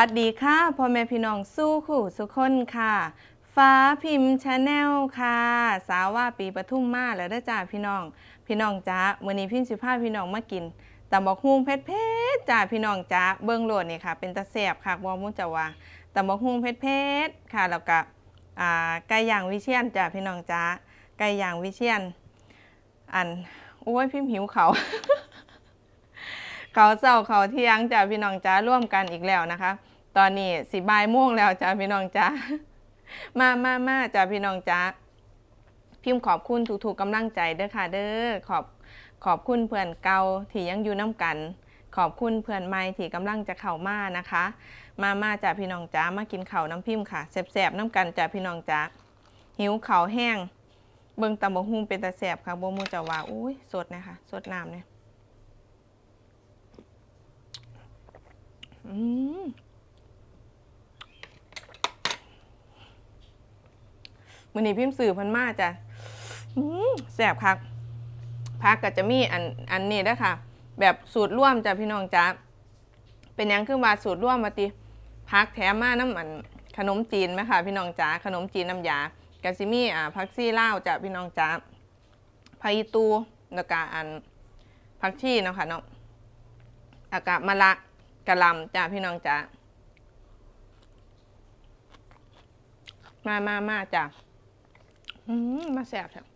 สวัสดีค่ะพ่อแม่พี่น้องสู้ขู่สุขคนค่ะ ฟ้าพิมพ์ชาแนลค่ะ สาวว่าปีปทุมมาแล้วด้จ้าพี่น้อง พี่น้องจ้ามื้อนี้พิมพ์สิพาพี่น้องมากินตำบักฮุ่งเผ็ดๆจ้าพี่น้องจ้าเบิ่งโลดนี่ค่ะ เป็นตะแซ่บค่ะบ่มุจะว่าตำบักฮุ่งเผ็ดๆค่ะแล้วก็ไก่ย่างวิเชียนจ้าพี่น้องจ้าไก่ย่างวิเชียน อันโอ้ยพิมพ์หิวเขาเขาเจ้าเขาเที่ยงจ้าพี่น้องจ้าร่วมกันอีกแล้วนะคะ ตอนนี้สิบ่ายโมงแล้วจ้าพี่น้องจ้ามามามาจ้าพี่น้องจ้าพิมพ์ขอบคุณทุกๆกำลังใจเด้อค่ะ เด้อขอบขอบคุณเพื่อนเก่าที่ยังอยู่น้ำกัน ขอบคุณเพื่อนใหม่ที่กำลังจะเข้ามานะคะ มามาจ้าพี่น้องจ้ามากินข้าวน้ำพิมพ์ค่ะแซ่บๆน้ำกันจ้าพี่น้องจ้าหิวข้าวแห้ง เบิ่งตำบักหุ่งเป็นตาแซ่บค่ะบมูจะว่าอุ้ยสดนะคะสดน้ำเนี่ยอืม มือนี้พิมพ์สื่อเพันมาจ้ะอืมแสบคักพักก็จะมีอันอันนี้ด้วยค่ะ แบบสูตรร่วมจ้ะพี่น้องจ้ะเป็นยังคือว่าสูตรร่วมมาติพักแถมมาน้ำมันขนมจีนไหมค่ะพี่น้องจ้าขนมจีนน้ำยากาซิมี่อ่าพักซี่เล่าจ้ะพี่น้องจ้าพายิตูแล้วก็อันพักชีเนาะค่ะเนาะอากาศมะละกะลำจ้าพี่น้องจ้ามามามาจ้า อืมมาแสบแถบ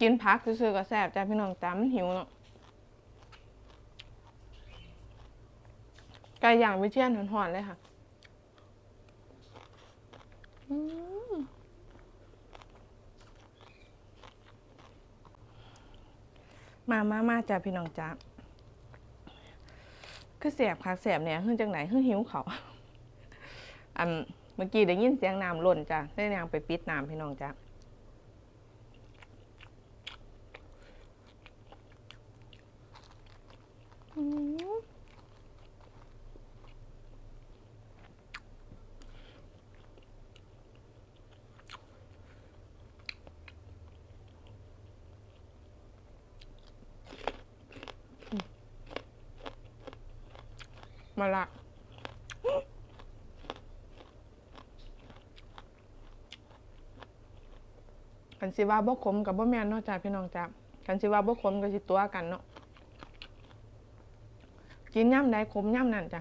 กินพักซื้อๆก็แสบจ้าพี่น้องจ้ามันหิวเนาะไก่ย่างวิเชียนหอนๆเลยค่ะมมามามาจ้าพี่น้องจ้า คือเสียบคักเสียบเนี่ยขึ้นจากไหนขึ้นหิวเขาอันเมื่อกี้ได้ยินเสียงน้ำล่นจ้ะได้นางไปปิดน้ำพี่น้องจ้ะ มาละกันสิว่าบ่ขมกับบ่แม่นเนาะจ้าพี่น้องจ้ากันสิว่าบ่ขมก็สิตัวกันเนาะกินย่ำใดขมย่ำนั่นจ้ะ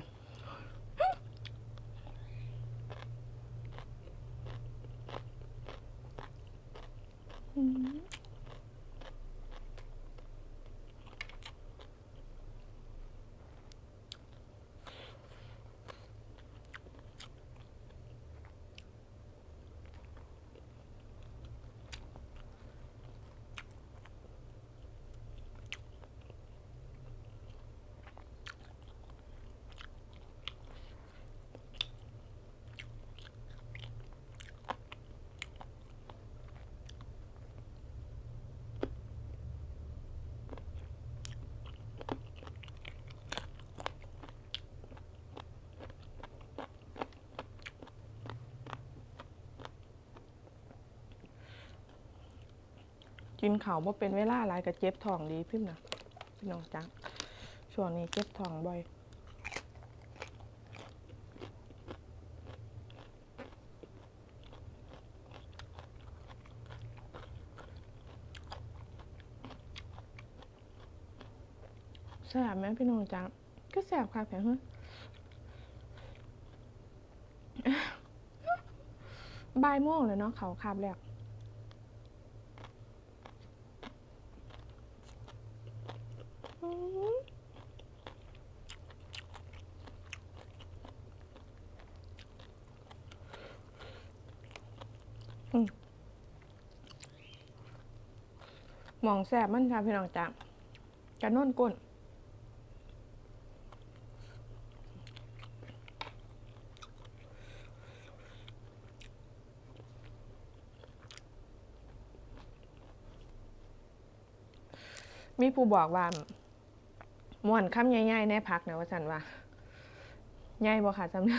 กินเขาวบ่เป็นเวลาหลายก็เจ็บท้องดีพี่นะพี่น้องจ้าช่วงนี้เจ็บท้องบ่อยแสบไหมพี่น้องจ๊ะก็แสบค่ะแผลเฮ้ยบ่ายโมงเลยเนาะเขาคาบแรก หมองแสบมันค่ะพี่น้องจ๊ะกระโน่นก้นมีผู้บอกว่าม่วนคำใหญ่ๆในพักนะว่าสันว่าใหญ่บ่ค่ะจำอ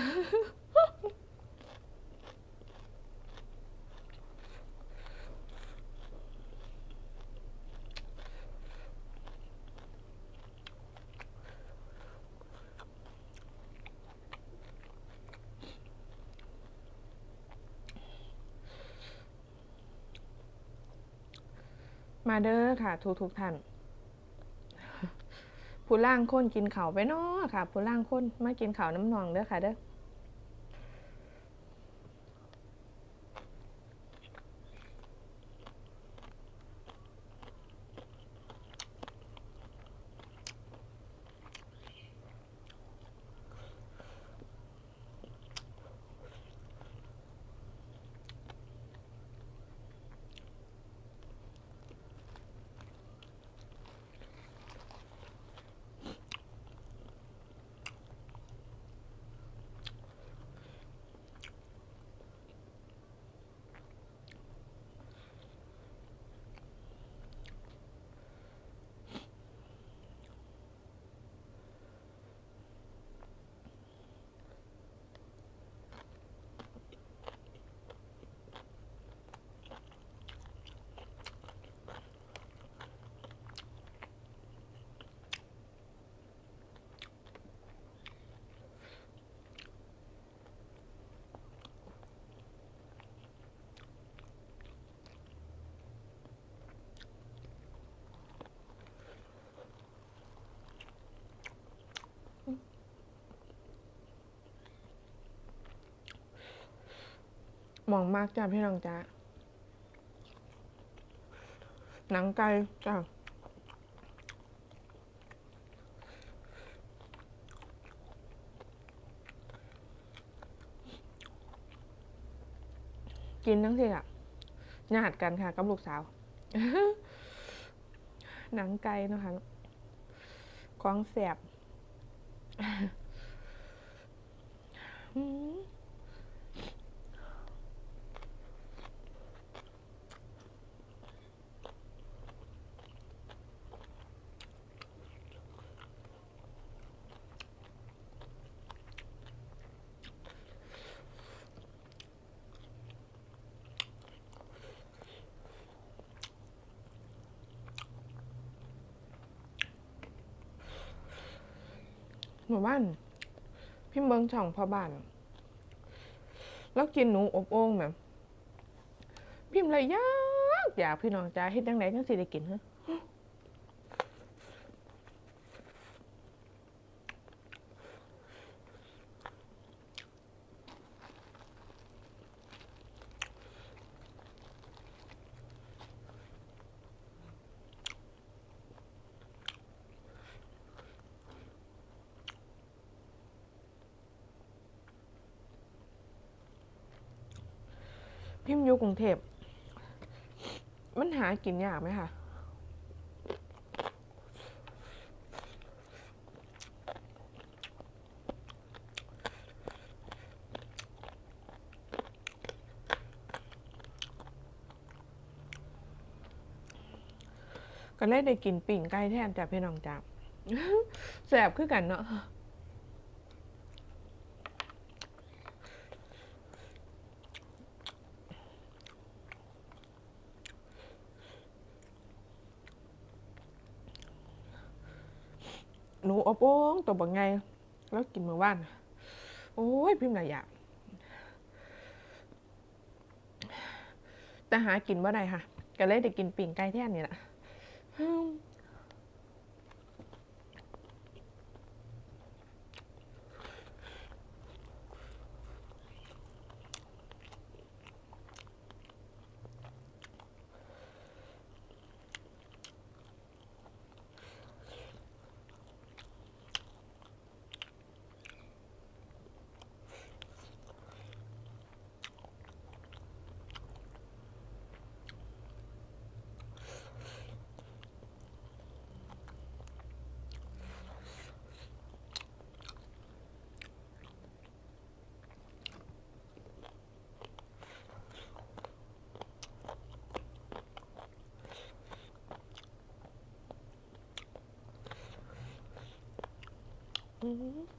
มาเด้อค่ะ ทุกทุกท่าน ผู้ล่างคนกินเขาไปเนาะค่ะ ผู้ล่างคนมากินเขาน้ำนองเด้อค่ะเด้อ หมองมากจ้าพี่น้องจ้าหนังไก่จ้ากินทั้งทีอะญาติกันค่ะ กับลูกสาว หนังไก่เนาะคะของแสบ หมู่บ้านพิมเบิงช่องพ่อบ้าน แล้วกินหนูอบโอ่งแบบพิมพ์เลยยากอยากพี่น้องจ้าเฮ็ดจังไดจังสิได้กินฮะ พิมพ์อยู่กรุงเทพมันหากินยากไหมคะก็เลยได้กินปิ่งไก่แทนจากพี่น้องจ้าแสบคือกันเนาะ หนูอบโอ่งตัวบังไง แล้วกินเมื่อวานโอ้ยพิมพ์หลายอย่างแต่หากินว่าไดค่ะ ก็เลยได้กินปิ่งไก่แท่นนี่แหละ อื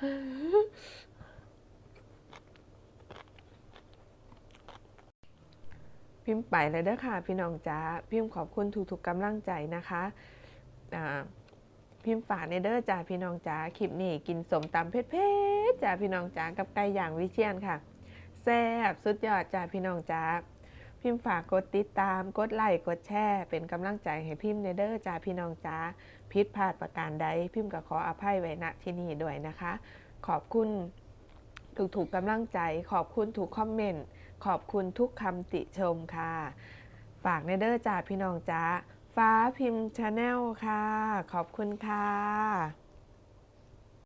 พิมพ์ไปเลยเด้อค่ะ พี่น้องจ๋าพิมพ์ขอบคุณทุกๆกำลังใจนะคะอ่าพิมพ์ฝากในเด้อจ้าพี่น้องจ๋าคลิปนี้กินสมตำเผ็ดๆจ้าพี่น้องจ๋ากับไก่ย่างวิเชียนค่ะแซ่บสุดยอดจ้าพี่น้องจ๋า พิมพ์ฝากกดติดตาม กดไลค์ กดแชร์ เป็นกำลังใจให้พิมพ์ในเด้อจ้าพี่น้องจ๋าผิดพลาดประการใด พิมพ์ก็ขออภัยไว้ณที่นี่ด้วยนะคะ ขอบคุณทุกๆกกำลังใจ ขอบคุณทุกคอมเมนต์ ขอบคุณทุกคำติชมค่ะ ฝากในเด้อจ้าพี่น้องจ้าฟ้าพิมพ์ชาแนลค่ะ ขอบคุณค่ะ